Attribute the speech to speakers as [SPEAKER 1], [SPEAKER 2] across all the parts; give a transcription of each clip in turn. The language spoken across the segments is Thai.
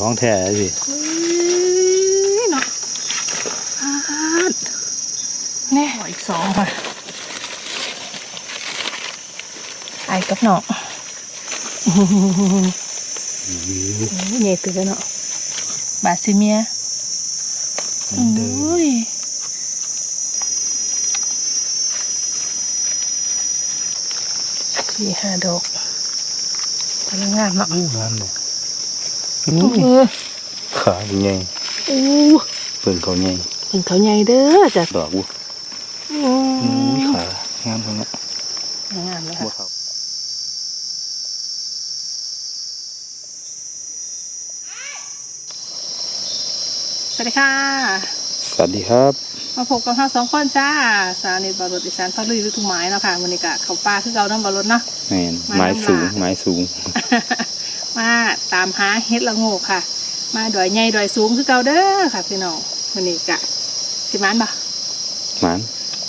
[SPEAKER 1] ท้องแท้สิ
[SPEAKER 2] เฮ้ยเนาะอาดแน่อีกสองค่ะไอ้กับเนาะโอ้โหใหญ่ตัวเนาะบาซิเมีย
[SPEAKER 1] เหมือนเดิม
[SPEAKER 2] โอ้ยสี่ห้าดอกกำลังงามเนาะ
[SPEAKER 1] อู้งามเลย
[SPEAKER 2] โอ้โห
[SPEAKER 1] ขาเป็นไง
[SPEAKER 2] โอ้
[SPEAKER 1] เปิ่งเขาไง
[SPEAKER 2] เป็นเขาใหญ่เด้อจ้ะ
[SPEAKER 1] ดอกอู้
[SPEAKER 2] โอ้
[SPEAKER 1] อู้
[SPEAKER 2] ย
[SPEAKER 1] ขางามตรงนี้
[SPEAKER 2] งามเลย
[SPEAKER 1] บั
[SPEAKER 2] ค่ะ
[SPEAKER 1] วขาว
[SPEAKER 2] สวัสดีค่ะ
[SPEAKER 1] สวัสดีครับ
[SPEAKER 2] มาพบกับเราสองคนจ้า สาวนิตบารถอีสานพักลุยฤดูไม้เนาะค่ะวันนี้กะเขาปลาคือเราน้ำบารถเนาะ
[SPEAKER 1] แมน
[SPEAKER 2] มา
[SPEAKER 1] ไม้
[SPEAKER 2] น้ำลา
[SPEAKER 1] สูงไม้สูง
[SPEAKER 2] มาตามหาเฮ็ดละโงกค่ะ มาดอยใหญ่ดอยสูงคือเก่าเด้อค่ะพี่น้องวันนี้กะสิมานบ่
[SPEAKER 1] หมัน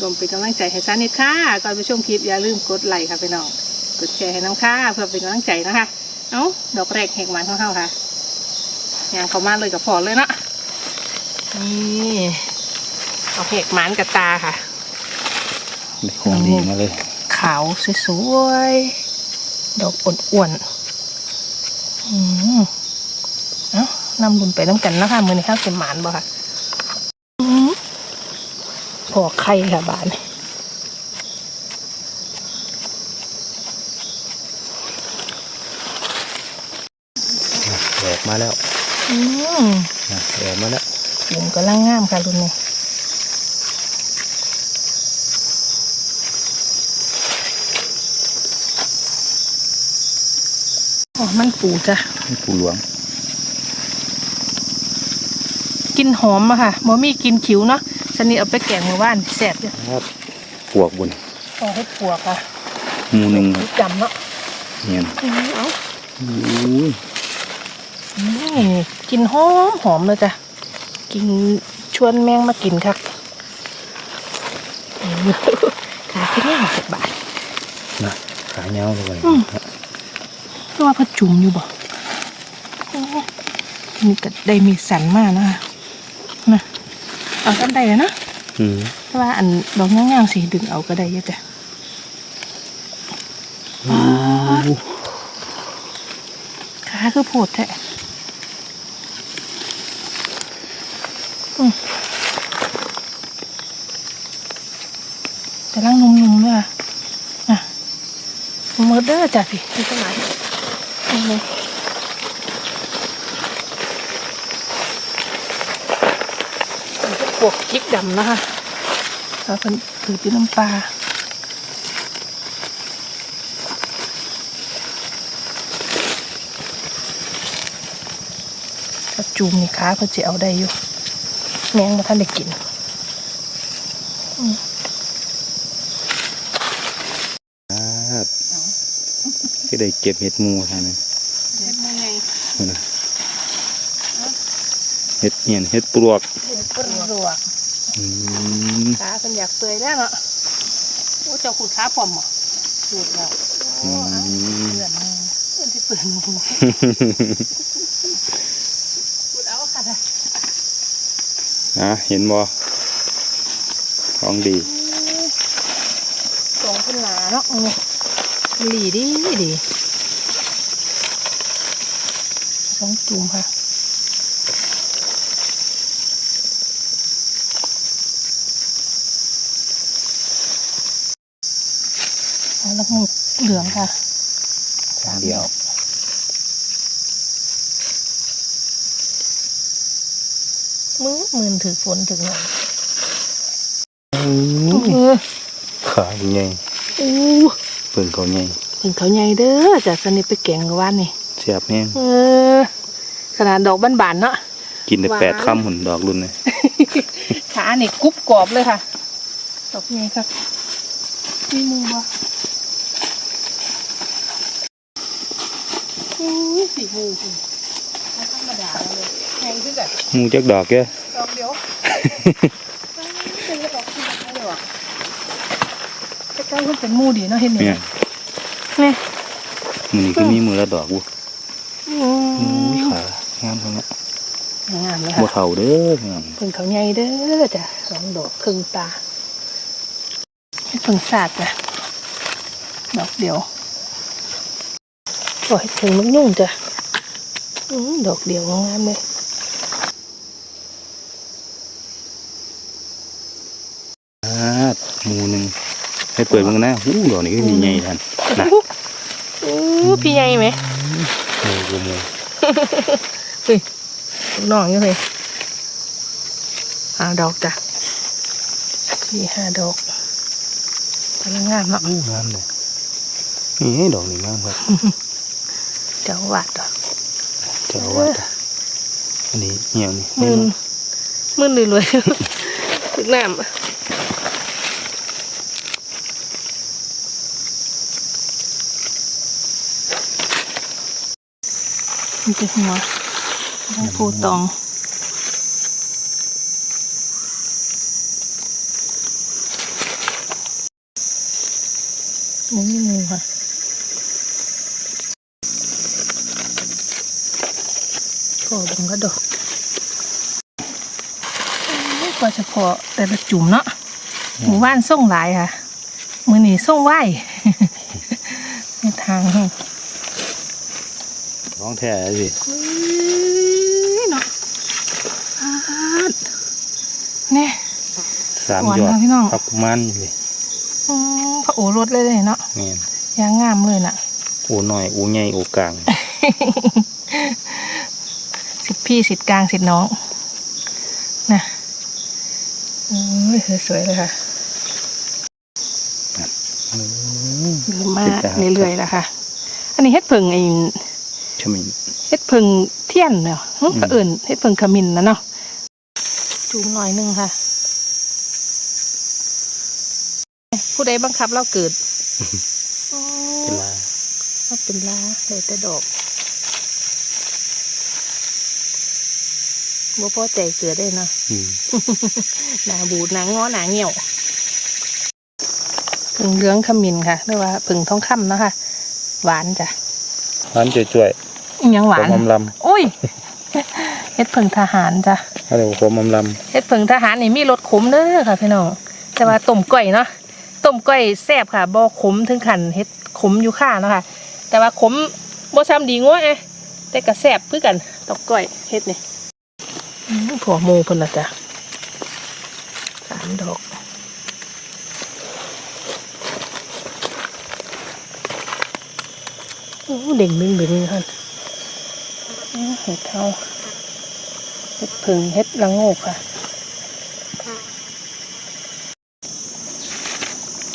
[SPEAKER 2] รวมเป็นกำลังใจให้สาวนิตค่ะก่อนไปชมคลิปอย่าลืมกดไลค์ค่ะพี่น้องกดแชร์ให้น้องค่ะเพื่อเป็นกำลังใจนะคะเอ้าดอกแรกแหกหมันของเขาค่ะยางเขามาเลยกับพอเลยเนาะนี่เอาแหกหมันกับตาค่ะ
[SPEAKER 1] ได้ของดีมาเลย
[SPEAKER 2] ขาวสวยๆดอกอ้วนๆอืม เอ้านำบุญไปน้ำกันนะคะมือนี้ข้าวเต็มหมานบ่ค่ะอืมพอไข่ค่ะบานนี้
[SPEAKER 1] แหวกมาแล้ว
[SPEAKER 2] อืม
[SPEAKER 1] นะแหวกมาแล้ว
[SPEAKER 2] หลุมกำลังงามค่ะรุ่นนี้ อ๋อมันปูจ้ะ
[SPEAKER 1] นี่ปูหลวง
[SPEAKER 2] กินหอมอะค่ะบ่มีกินขิวเนาะฉันนี่เอาไปแกงเมื่อวานแซ่บอยู่
[SPEAKER 1] ครับปวกบน
[SPEAKER 2] เอาให้ปวกค่ะ
[SPEAKER 1] หมูหนึ่งครับ
[SPEAKER 2] จำเนาะ
[SPEAKER 1] เนี่ย
[SPEAKER 2] อืมเอา
[SPEAKER 1] อู้ย
[SPEAKER 2] อืมกินหอมหอมเลยจ้ะ กินชวนแมงมากินครับอืมขาที่นี่หกสิบบาท
[SPEAKER 1] นะขาเงาเลย
[SPEAKER 2] อืมเพราะว่าเขาจุ่มอยู่บ่โอ้นี่ก็ได้มีสันมากนะคะนะเอากันได้นะ
[SPEAKER 1] อืม
[SPEAKER 2] เพราะว่าอันดอกย่างๆสีดึงเอาก็ได้เยอะจ้ะ
[SPEAKER 1] อู้
[SPEAKER 2] ขาคือโพดแท้อืมกำลังนุ่มๆเลยอะอะมือเด้อจ้ะพี่ที่สมัย นี่นะปวกจิกดำนะคะแล้วเป็นถือเป็นน้ำปลาถ้าจูมนี่ค้าเพื่อจะเอาได้อยู่ แมงมาท่านได้กิน
[SPEAKER 1] ครับก็ ได้เก็บเห็ดหมูท่านนี่
[SPEAKER 2] เห็ดยังไง
[SPEAKER 1] นี่นะเห็ดเหียนเห็ดปลวก
[SPEAKER 2] เห็ดปลวก
[SPEAKER 1] อืม
[SPEAKER 2] ขาเป็นอยากเปื่อยแล้วเนาะโอ้เจ้าขุดขาปลอมเหรอขุดแล้วโอ้
[SPEAKER 1] อื
[SPEAKER 2] เอา
[SPEAKER 1] ม
[SPEAKER 2] เปื่อนมือเปื่อนที่เปื่อนมือขุดเอาค่ะจ้ะ
[SPEAKER 1] อะเห็นบ่ของดี
[SPEAKER 2] สองเป็นหนาเนาะนี่ หลีดีดีสองจุ่มค่ะเอาละมุกเหลืองค่ะสาม
[SPEAKER 1] เดียว
[SPEAKER 2] ดอกมือมืนถือฝนถึงหน่อย
[SPEAKER 1] อื
[SPEAKER 2] เอ
[SPEAKER 1] ม
[SPEAKER 2] อ
[SPEAKER 1] ขาเป็นไง
[SPEAKER 2] อู้
[SPEAKER 1] เปิ่งเขาไง
[SPEAKER 2] เป็นเขาใหญ่เด้อจากสนิทไปแกงกับว่านนี่
[SPEAKER 1] เสียบแห้ง
[SPEAKER 2] เออขนาดดอกบานๆเนาะ
[SPEAKER 1] กินได้
[SPEAKER 2] หวาน
[SPEAKER 1] แปดคำหุ่นดอกรุ่นเลย
[SPEAKER 2] ขานี่กรุบกรอบเลยค่ะ ดอกนี้ครับมีมือบ่อู้ยสีมือคุณไม่ธรรมดาเลยแพงขึ้นแบบ
[SPEAKER 1] หมูจักดอกแก
[SPEAKER 2] ดอกเดียวเป็นดอกที่ไม่ได้หรอ แต่ก็มันเป็นหมูดีเนาะเห็นไหม
[SPEAKER 1] เนี่ย
[SPEAKER 2] เนี่ย
[SPEAKER 1] มือนี้ก็มีมือละดอกวุ้
[SPEAKER 2] อื
[SPEAKER 1] อุ้ย
[SPEAKER 2] ม
[SPEAKER 1] ขางามครับ
[SPEAKER 2] งามเลย
[SPEAKER 1] บัว
[SPEAKER 2] ค่ะ
[SPEAKER 1] เข่าเด้องาม
[SPEAKER 2] เพิ่งเขาใหญ่เด้อจ้ะสองดอกครึ่งตาเพิ่งสาดจ้ะดอกเดียวโอ้ยถึงมันยุ่งจ้ะอื้อดอกเดียวงามเลย
[SPEAKER 1] อ่าหมูหนึ่ง ให้เปิดมึงนะหูดอกนี้ก็มีใหญ่ทันนะ
[SPEAKER 2] อู้พี่ใหญ่ไหม
[SPEAKER 1] หมูกูหมู
[SPEAKER 2] เฮ้ยลูกน้องอยู่เลยห้าดอกจ้ะพี่ห้าดอกกำลังงามเนาะ
[SPEAKER 1] อู้งามเลยนี่ให้ดอกนี้งามครับ
[SPEAKER 2] เจ้าวัดดอก
[SPEAKER 1] เจ้าอาว่าสอันนี้เหี่ยวนี่
[SPEAKER 2] มื่นมื่นรวยๆถึกน้ำ มันจะหัวต้องพูตองนี่นี่ค่ะก็บังกระดอกโอ้ยกว่าเฉพาะแต่ละจุ่มเนาะหมู่บ้านส่งหลายค่ะ มือหนีส่งไหวในทาง เนาะ
[SPEAKER 1] ร้องแท้สิ
[SPEAKER 2] อุ้ยเนาะปาดเนี่ย
[SPEAKER 1] สาม
[SPEAKER 2] หวาน
[SPEAKER 1] ยอด
[SPEAKER 2] มากพี่น้อง
[SPEAKER 1] ครับมันเลย
[SPEAKER 2] อืมพระโอรสเลยเลยเนาะ
[SPEAKER 1] นี่น
[SPEAKER 2] ยางงามเลยน่ะ
[SPEAKER 1] อูน้อยอูใหญ่อูกลาง
[SPEAKER 2] สิทธิ์พี่สิทธิ์กลางสิทธิ์น้องนะโอ้ยสวยๆเลยค่ะ
[SPEAKER 1] อืม
[SPEAKER 2] เริ่มมา
[SPEAKER 1] ติดตาม
[SPEAKER 2] เรื่อยๆแล้วค่ะ อันนี้เฮ็ดเพิงไอ้
[SPEAKER 1] ชมิน
[SPEAKER 2] เฮ็ดเพิงเทียนเนาะหึ
[SPEAKER 1] อืม
[SPEAKER 2] ก็เอื่นเฮ็ดเพิงขมิ้นนะเนาะจูงหน่อยหนึงค่ะ ผู้ใดบังคับเราเกิดอ๋อ
[SPEAKER 1] เป็นลา
[SPEAKER 2] เราเป็นลาเลยแต่ดอกบ่พอใจเกิดได้เนาะ
[SPEAKER 1] อืม
[SPEAKER 2] หนาบูดหนาง้อหนาเหี่ยวผึ่งเหลืองขมิ้นค่ะเรียกว่าผึ่งทองคำเนาะคะหวานจ้ะ
[SPEAKER 1] ร้านจ่วย
[SPEAKER 2] อิหยัง
[SPEAKER 1] ๆ
[SPEAKER 2] หวา
[SPEAKER 1] ข
[SPEAKER 2] น
[SPEAKER 1] มอมล
[SPEAKER 2] อุ้ยเฮ็ดผึ่งทหารจ้ะำ
[SPEAKER 1] อะไรขมอมล
[SPEAKER 2] เฮ็ดผึ่งทหารนี่มีรสขมเด้อค่ะพี่น้องแต่ว่าต้มก้อยเนาะต้มก้อยแซ่บค่ะบ่ขมถึงขั้นเฮ็ดขมอยู่ค่าเนาะค่ะ แต่ว่าขมบ่ซ้ำดีงัวไงแต่ก็แซ่บคือกันต้มก้อยเฮ็ดนี่อื้อผัวหมูเพิ่นละจ้ะสามดอกโอ้เด่งบึ้งบึ้งค่ะอื้อ เห็ดเทาเห็ดผึ่งเห็ดละโงกค่ะ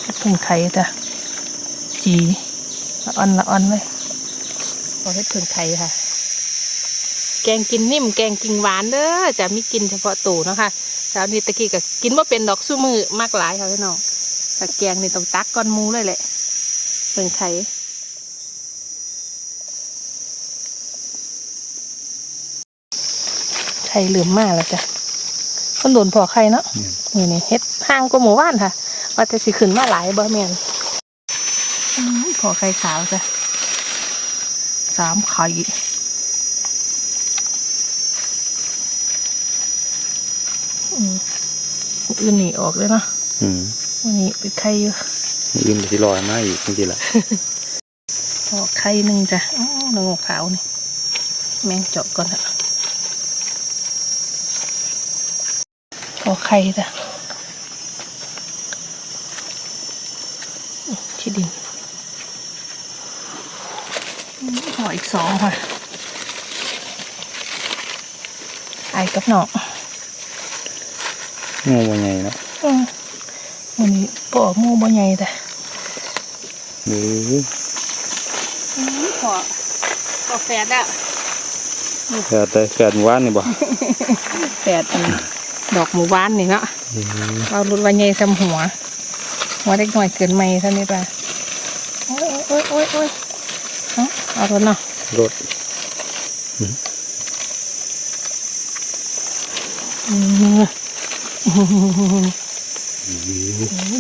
[SPEAKER 2] เห็ดผึ่งไข่จ้ะจีละอ่อนละอ่อนเลยพอเห็ดผึ่งไข่ค่ะ แกงกินนิ่มแกงกินหวานเด้อจะมีกินเฉพาะตูเนาะค่ะเช้านี้ตะกี้ก็กินว่าเป็นดอกสู้มือมากหลายค่ะพี่น้องแต่แกงนี่ต้องตักก้อนหมูเลยแหละผึ่งไข่ ข่เหลือมมากแล้วจ้ะคนโดนพอไข่เนาะำนี่นี่เฮ็ดห่างกว่าหมู่บ้านค่ะว่าจะสิขึ้นมาหลายบ่แม่นอืมพอไข่ขาวจ้ะสามไข่อืมอื่นนี่ออกเลยเนาะ
[SPEAKER 1] อืม
[SPEAKER 2] วันนี้เป็นไข่อยู่
[SPEAKER 1] ยืนไปที่ลอยมาอีกจริงๆละ
[SPEAKER 2] ออกไข่หนึ่งจ้ะอ๋อหนึ่งขาวนี่ แมงเจาะก่อนอะ ออกไข่จ้ะที่ดินอืมห่ออีกสองค่ะไอ้กับหนอก
[SPEAKER 1] งูว่าไงเนาะ
[SPEAKER 2] อืมวันนี้ปอกหมูบ่ใหญ่แต่
[SPEAKER 1] หรือ
[SPEAKER 2] พอพอแฟดอะ
[SPEAKER 1] แฝดแต่แฝดหวานนี่บ่
[SPEAKER 2] แฟดอัน ดอกหมูบ้านนี่เนาะ
[SPEAKER 1] อืม
[SPEAKER 2] เอารุดวันใหญ่ซ้ำหัวหัวเล็กหน่อยเกินไม่เท่านี้ป่ะโอ้ยโอ้ยโอ้ยโอ้ยเอาเอารถเนาะ
[SPEAKER 1] รถ
[SPEAKER 2] อืม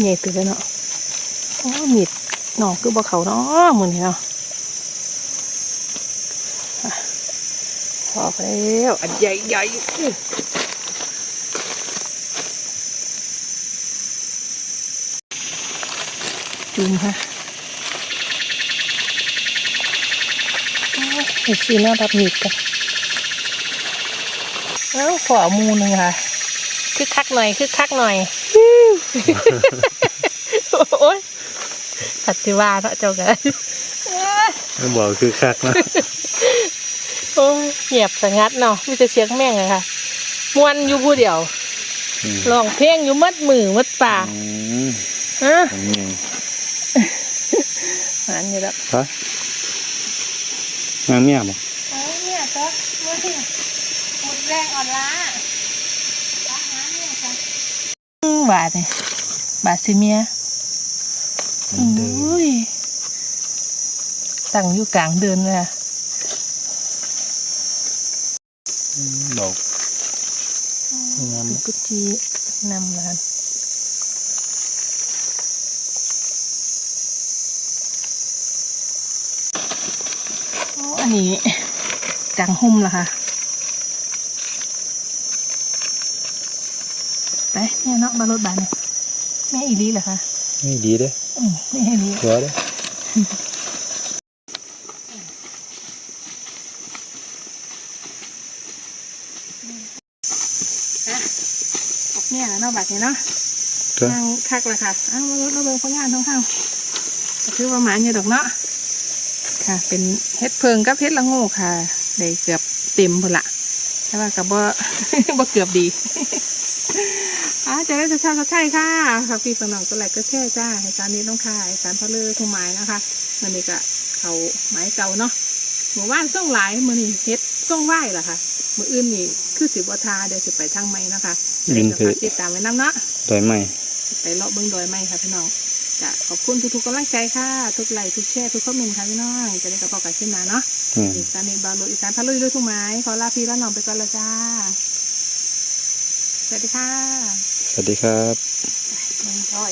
[SPEAKER 2] ใหญ่ตื่นแล้วเนาะโอ้มีดหนอกคือบ่เขาเนาะมือนี้เนาะอะออกแล้วอันใหญ่ใหญ่ จุ่มค่ะโอ้ยเห็ดสีน่ารับหนีบกันเอ้าขอหมูหนึ่งค่ะคึกคักหน่อยคึกคักหน่อยโอ้ยปฏิวาเนาะเจ้ากัน
[SPEAKER 1] ไม่บอกคือคักนะ
[SPEAKER 2] โอ้ยเงียบสงัดเนาะมีแต่เสียงแม่งเลยค่ะมวนอยู่ผู้เดียว
[SPEAKER 1] อืม
[SPEAKER 2] ร้องเพลงอยู่มัดมือมัดปาก
[SPEAKER 1] อืม
[SPEAKER 2] ฮะ
[SPEAKER 1] อันนี้
[SPEAKER 2] อันนี้แล้ว
[SPEAKER 1] ฮะงานเมียบ่
[SPEAKER 2] โอ้เนี่ยก็เมื่อที่หมดแรงอ่อนล้าบาทเนี่ยบาทสิเมีย
[SPEAKER 1] เดิน
[SPEAKER 2] อุ้ยตั้งอยู่กลางเดินเลยค่ะ
[SPEAKER 1] ดอกงาม
[SPEAKER 2] กุจีนำร้าน อ้อันนี้จังหุ่มเหรอคะไปเนี่ยเนาะบารถบานเนี่ยแม่อีลีเหรอคะ
[SPEAKER 1] ไม่ดีเด้อ
[SPEAKER 2] อืมแม่อีลี
[SPEAKER 1] ชัวร์เด้อ
[SPEAKER 2] ออกเนี่ยแล้วเนาะบัดนี้เนาะ
[SPEAKER 1] เด้อ
[SPEAKER 2] นั่งคักเลยค่ะอ้าวมารถเราเบิ่งผลงานท้องข้าวก็คือว่าหมาอยู่ดอกเนาะ ค่ะ เป็นเฮ็ดเพิงกับเฮ็ดละโง่ค่ะได้เกือบเต็มพุ่นละแต่ว่ากับบ่บ่เกือบดีอ่าจะได้จะชาติใช่ค่ะค่ะพี่สนองตัวแหลกก็แช่จ้าให้สารนี้ต้องค่ะให้สารพะเลือทุ่งไม้นะคะมันนี่ก็เขาไม้เก่าเนาะหมู่บ้านส่งหลายมือนี่เฮ็ดส่งไหวล่ะค่ะมืออื่นนี่คือสิบวทาเดี๋ยวสิไปทางไม้นะคะ
[SPEAKER 1] ยิน
[SPEAKER 2] จะ
[SPEAKER 1] คือ
[SPEAKER 2] ฝากติดตามไว้น้ำเนาะ
[SPEAKER 1] ดอยไม้
[SPEAKER 2] ไปเลาะเบิ้งดอยไม้ค่ะพี่น้อง จะขอบคุณทุกๆกำลังใจค่ะ ทุกไลค์ทุกแชร์ทุกคอมเมนต์ค่ะพี่น้องจะได้กระเป๋ากันขึ้นมาเนาะ
[SPEAKER 1] อืม
[SPEAKER 2] อีสานในบางโลอีสานพะลุยด้วยทุ่งไม้ขอลาพี่และน้องไปก่อนละจ้าสวัสดีค่ะ
[SPEAKER 1] สวัสดีครับ
[SPEAKER 2] เบิ้งดอย